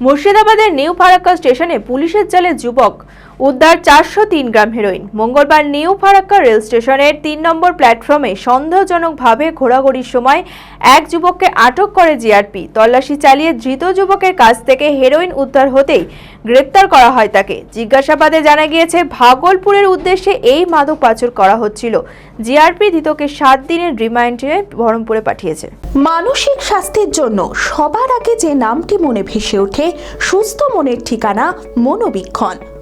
মুর্শিদাবাদের নিউ ফারাক্কা স্টেশনে পুলিশের জালে যুবক উদ্ধার চারশো তিন গ্রাম হেরোইন মঙ্গলবার নিউ ফারাক্কা রেল স্টেশনের তিন নম্বর প্ল্যাটফর্মে সন্দেহজনকভাবে ঘোরাঘুরির সময় এক যুবককে আটক করে জিআরপি। তল্লাশি চালিয়ে ধৃত যুবকের কাছ থেকে হেরোইন উদ্ধার হতেই গ্রেপ্তার করা হয় তাকে। জিজ্ঞাসাবাদে জানা গিয়েছে, ভাগলপুরের উদ্দেশ্যে এই মাদক পাচার করা হচ্ছিল। জিআরপি ধৃতকে সাত দিনের রিমান্ডে বহরমপুরে পাঠিয়েছে। মানসিক স্বাস্থ্যের জন্য সবার আগে যে নামটি মনে ভেসে ওঠে, সুস্থ মনের ঠিকানা মনোবীক্ষণ।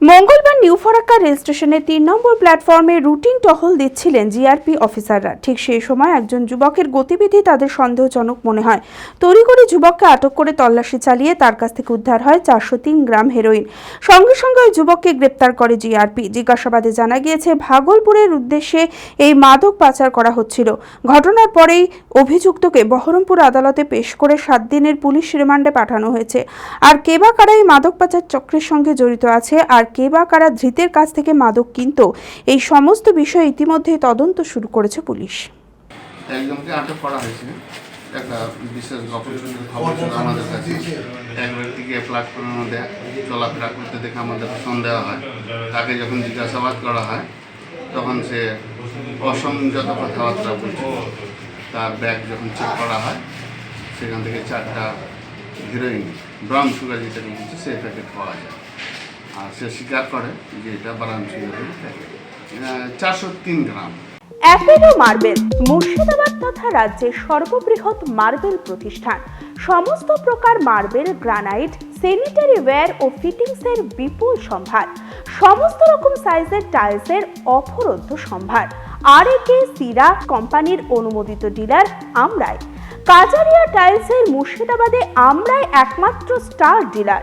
মঙ্গলবার নিউ ফরাক্কা রেল স্টেশনের তিন নম্বর প্ল্যাটফর্মে রুটিন টহল দিচ্ছিলেন জিআরপি অফিসাররা। ঠিক সেই সময় একজন যুবকের গতিবিধি তাদের সন্দেহজনক মনে হয়। তড়িঘড়ি যুবককে আটক করে তল্লাশি চালিয়ে তার কাছ থেকে উদ্ধার হয় চারশো তিন গ্রাম হেরোইন। সঙ্গে সঙ্গে ওই যুবককে গ্রেপ্তার করে জিআরপি। জিজ্ঞাসাবাদে জানা গিয়েছে, ভাগলপুরের উদ্দেশ্যে এই মাদক পাচার করা হচ্ছিল। ঘটনার পরেই অভিযুক্তকে বহরমপুর আদালতে পেশ করে সাত দিনের পুলিশ রিমান্ডে পাঠানো হয়েছে। আর কে বা কারা এই মাদক পাচার চক্রের সঙ্গে জড়িত আছে, আর কে বা কারা ধৃতের কাছ থেকে মাদক কিনত, এই সমস্ত বিষয়ে ইতিমধ্যে তদন্ত শুরু করেছে পুলিশ। একজনকে আটক করা হয়েছে। একটা বিশেষ খবর ছিল আমাদের কাছে। এক ব্যক্তিকে প্ল্যাটফর্মের মধ্যে চলাফেরা করতে দেখে আমাদের সন্দেহ হয়। তাকে যখন জিজ্ঞাসাবাদ করা হয়, তখন সে অসংযত কথাবার্তা বলছে। তার ব্যাগ যখন চেক করা হয়, সেখান থেকে চারটা হিরোইন ব্রাউন সুগার যেটাকে বলছে, সেই প্যাকেট পাওয়া যায়। আর সে স্বীকার করে যে এটা সুগারের চারশো তিন গ্রাম। অ্যাপেলো মার্বেল, মুর্শিদাবাদ তথা রাজ্যের সর্ববৃহৎ মার্বেল প্রতিষ্ঠান। সমস্ত প্রকার মার্বেল, গ্রানাইট স্যানিটারি ওয়্যার ও ফিটিংসের বিপুল সম্ভার। সমস্ত রকম সাইজের টাইলসের অফরন্ত সম্ভার। আর একে সিরা কোম্পানির অনুমোদিত ডিলার আমরাই। কাজারিয়া টাইলসের মুর্শিদাবাদে আমরাই একমাত্র স্টার ডিলার